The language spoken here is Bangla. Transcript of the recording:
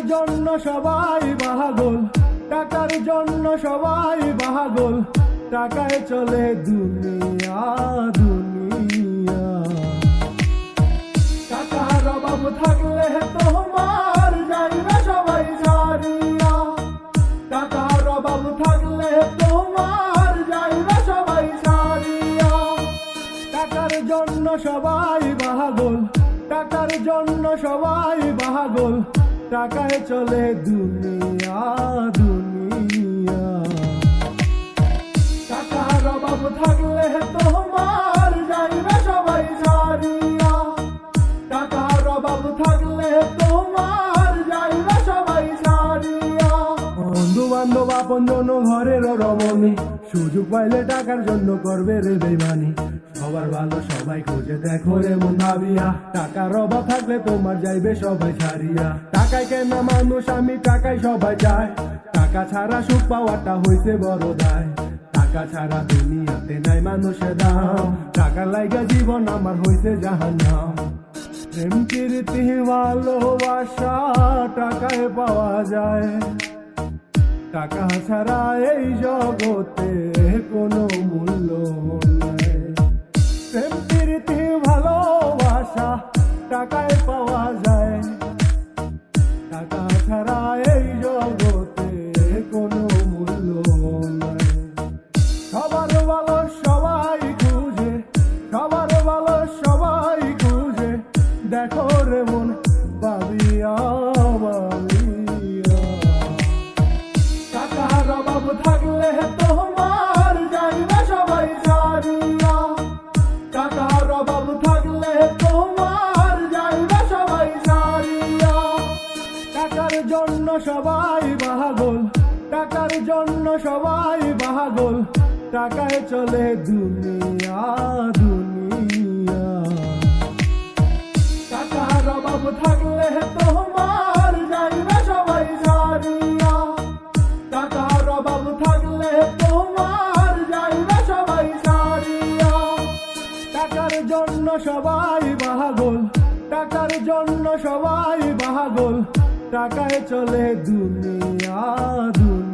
সবাই বাহাগল টাকার জন্য সবাই বাহাগল টাকায় চলে দুনিয়া দুনিয়া। টাকার অভাব থাকলে তোমার যাইবে সবাই সারিয়া টাকার অভাব থাকলে তোমার যাইবে সবাই সারিয়া টাকার জন্য সবাই বাহাগল টাকার জন্য সবাই বাহাগল টাকায় চলে দুনিয়া দুনিয়া। টাকার অভাব থাকলে তোমার যাইবে সবাই সারিয়া টাকার অভাব থাকলে তোমার যাইবে সবাই সারিয়া বন্ধু বান্ধব আপন জন ঘরের রমণী সুযোগ পাইলে টাকার জন্য করবে রে বেমানি সবার ভালো সবাই খুঁজে দেখো রে মন ভাবিয়া টাকার অভাব থাকলে তোমার যাইবে সবাই ছাড়িয়া। টাকায় কেন মানুষ, আমি টাকায় সবাই যায় টাকা ছাড়া সুখ পাওয়াটা হইছে বড় দায়। টাকা ছাড়া দুনিয়াতে নাই মানুষের দাম। টাকা লাইগা জীবন আমার হইতে হইছে জাহান্নাম। প্রেম কীর্তি ভালোবাসা টাকায় পাওয়া যায়। টাকা ছাড়া এই জগতে টাকায় জন্য সবাই বাহাগল। টাকার জন্য সবাই বাহাগল। টাকায় চলে দুনিয়া দুনিয়া। টাকার অভাব থাকলে তোমার যাইবে সবাই সারিয়া টাকার অভাব থাকলে তোমার যাইবে সবাই সারিয়া টাকার জন্য সবাই বাহাগল। টাকার জন্য সবাই বাহাগল। টাকায় চলে দুনিয়া দুনিয়া।